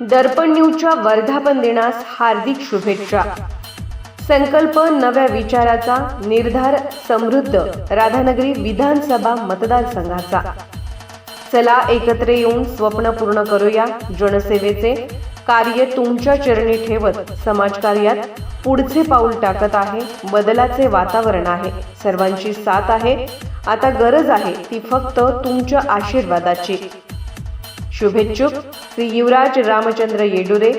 दर्पण न्यूजच्या वर्धापन दिनास हार्दिक शुभेच्छा. संकल्प नव्या विचाराचा निर्धार समृद्ध राधानगरी विधानसभा मतदारसंघाचा. चला एकत्र येऊन स्वप्न पूर्ण करूया जनसेवेचे. कार्य तुमच्या चरणी ठेवत समाजकार्यात पुढचे पाऊल टाकत आहे बदलाचे वातावरण आहे. सर्वांची साथ आहे. आता गरज आहे ती फक्त तुमच्या आशीर्वादाची. शुभेच्छुक श्री युवराज रामचंद्र येडुरे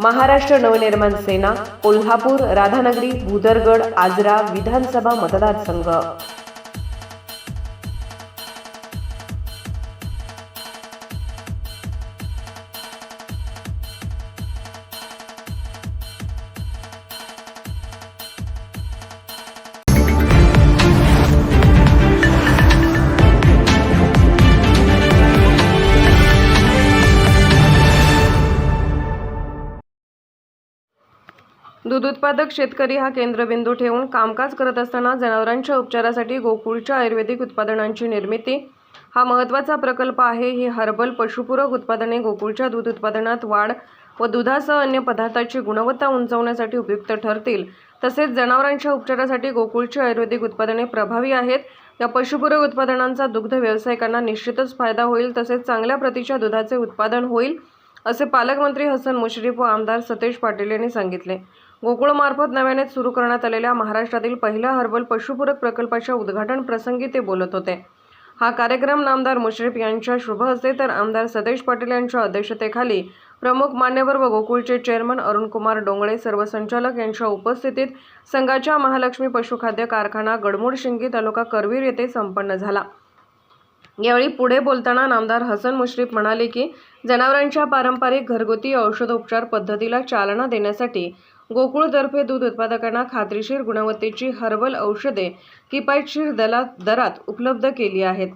महाराष्ट्र नवनिर्माण सेना कोल्हापूर राधानगरी भूदरगड आजरा विधानसभा मतदारसंघ. दूध उत्पादक शेतकरी हा केंद्रबिंदू ठेवून कामकाज करत असताना जनावरांच्या उपचारासाठी गोकुळच्या आयुर्वेदिक उत्पादनांची निर्मिती. हा महत्त्वाचा प्रकल्प आहे. ही हर्बल पशुपूरक उत्पादने गोकुळच्या दूध उत्पादनात वाढ व दुधासह अन्य पदार्थाची गुणवत्ता उंचावण्यासाठी उपयुक्त ठरतील. तसेच जनावरांच्या उपचारासाठी गोकुळची आयुर्वेदिक उत्पादने प्रभावी आहेत. या पशुपूरक उत्पादनांचा दुग्ध व्यावसायिकांना निश्चितच फायदा होईल. तसेच चांगल्या प्रतीच्या दुधाचे उत्पादन होईल. असे पालकमंत्री हसन मुश्रीफ व आमदार सतेज पाटील यांनी सांगितले. गोकुळमार्फत नव्याने सुरू करण्यात आलेल्या महाराष्ट्रातील पहिल्या हर्बल पशुपूरक प्रकल्पाच्या उद्घाटन प्रसंगी ते बोलत होते. हा कार्यक्रम नामदार मुश्रीफ यांच्या शुभ हस्ते तर आमदार सतेज पाटील यांच्या अध्यक्षतेखाली प्रमुख मान्यवर व गोकुळचे चेअरमन अरुणकुमार डोंगळे सर्व संचालक यांच्या उपस्थितीत संघाच्या महालक्ष्मी पशुखाद्य कारखाना गडमूड शिंगी तालुका करवीर येथे संपन्न झाला. यावेळी पुढे बोलताना नामदार हसन मुश्रीफ म्हणाले की जनावरांच्या पारंपरिक घरगुती औषधोपचार पद्धतीला चालना देण्यासाठी गोकुळतर्फे दूध उत्पादकांना खात्रीशीर गुणवत्तेची हर्बल औषधे किफायतशीर दलात दरात उपलब्ध केली आहेत.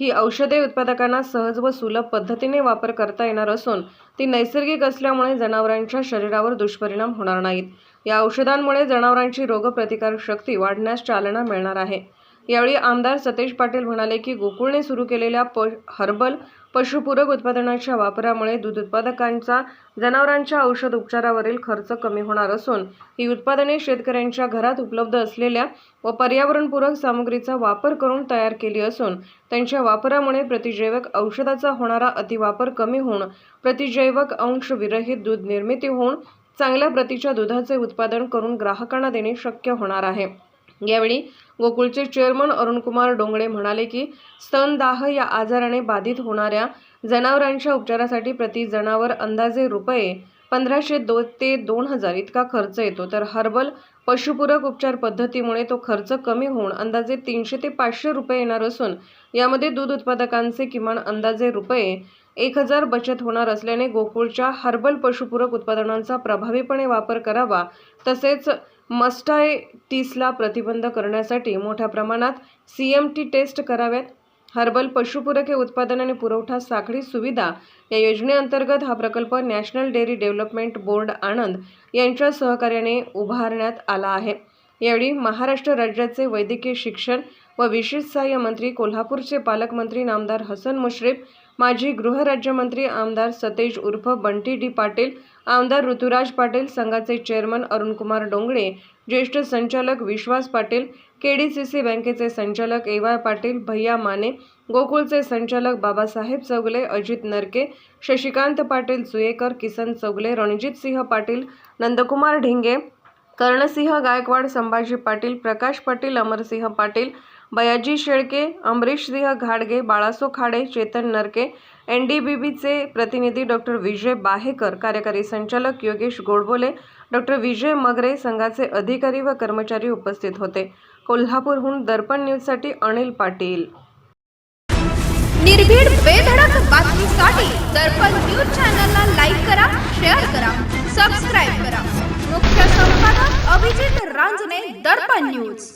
ही औषधे उत्पादकांना सहज व सुलभ पद्धतीने वापर करता येणार असून ती नैसर्गिक असल्यामुळे जनावरांच्या शरीरावर दुष्परिणाम होणार नाहीत. या औषधांमुळे जनावरांची रोगप्रतिकारक शक्ती वाढण्यास चालना मिळणार आहे. यावेळी आमदार सतेज पाटील म्हणाले की गोकुळने सुरू केलेल्या प हर्बल पशुपूरक उत्पादनाच्या वापरामुळे दूध उत्पादकांचा जनावरांच्या औषध उपचारावरील खर्च कमी होणार असून ही उत्पादने शेतकऱ्यांच्या घरात उपलब्ध असलेल्या व पर्यावरणपूरक सामग्रीचा वापर करून तयार केली असून त्यांच्या वापरामुळे प्रतिजैवक औषधाचा होणारा अतिवापर कमी होऊन प्रतिजैवक अंश विरहित दूध निर्मिती होऊन चांगल्या प्रतीच्या दुधाचे उत्पादन करून ग्राहकांना देणे शक्य होणार आहे. यावेळी गोकुळचे चेअरमन अरुणकुमार डोंगळे म्हणाले की स्तनदाह या आजाराने बाधित होणाऱ्या जनावरांच्या उपचारासाठी प्रति जनावर अंदाजे रुपये पंधराशे दो ते दोन हजार इतका खर्च येतो. तर हर्बल पशुपूरक उपचार पद्धतीमुळे तो खर्च कमी होऊन अंदाजे तीनशे ते पाचशे रुपये येणार असून यामध्ये दूध उत्पादकांचे किमान अंदाजे रुपये एक हजार बचत होणार असल्याने गोकुळच्या हर्बल पशुपूरक उत्पादनांचा प्रभावीपणे वापर करावा तसेच मस्टायटीसला प्रतिबंध करण्यासाठी मोठ्या प्रमाणात सी एम टी टेस्ट कराव्यात. हर्बल पशुपूरक हे उत्पादन आणि पुरवठा साखळी सुविधा या योजनेअंतर्गत हा प्रकल्प national dairy development board Anand यांच्या सहकार्याने उभारण्यात आला आहे. यावेळी महाराष्ट्र राज्याचे वैद्यकीय शिक्षण व विशेष सहाय्य मंत्री कोल्हापूरचे पालकमंत्री नामदार हसन मुश्रीफ माजी गृहराज्यमंत्री आमदार सतेज उर्फ बंटी डी पाटील आमदार ऋतुराज पाटील संघाचे चेअरमन अरुणकुमार डोंगळे ज्येष्ठ संचालक विश्वास पाटील केडीसीसी बँकेचे संचालक ए वाय पाटील भैया माने गोकुळचे संचालक बाबासाहेब चौगले अजित नरके शशिकांत पाटील सुयेकर किसन चौगले रणजित सिंह पाटील नंदकुमार ढिंगे कर्णसिंह गायकवाड संभाजी पाटील प्रकाश पाटील अमरसिंह पाटील बयाजी शेळके अमरीशसिंह घाडगे बाळासो खाडे चेतन नरके एन डी बी बीचे प्रतिनिधी डॉक्टर विजय बाहेकर कार्यकारी संचालक योगेश गोडबोले डॉक्टर विजय मगरे संघाचे अधिकारी व कर्मचारी उपस्थित होते. कोल्हापूरहून दर्पण न्यूजसाठी अनिल पाटील. निर्भीड बेधडक बातमीसाठी दर्पण न्यूज चॅनलला लाईक करा शेअर करा सबस्क्राईब करा. मुख्य संपादक अभिजित रांजणे दर्पण न्यूज.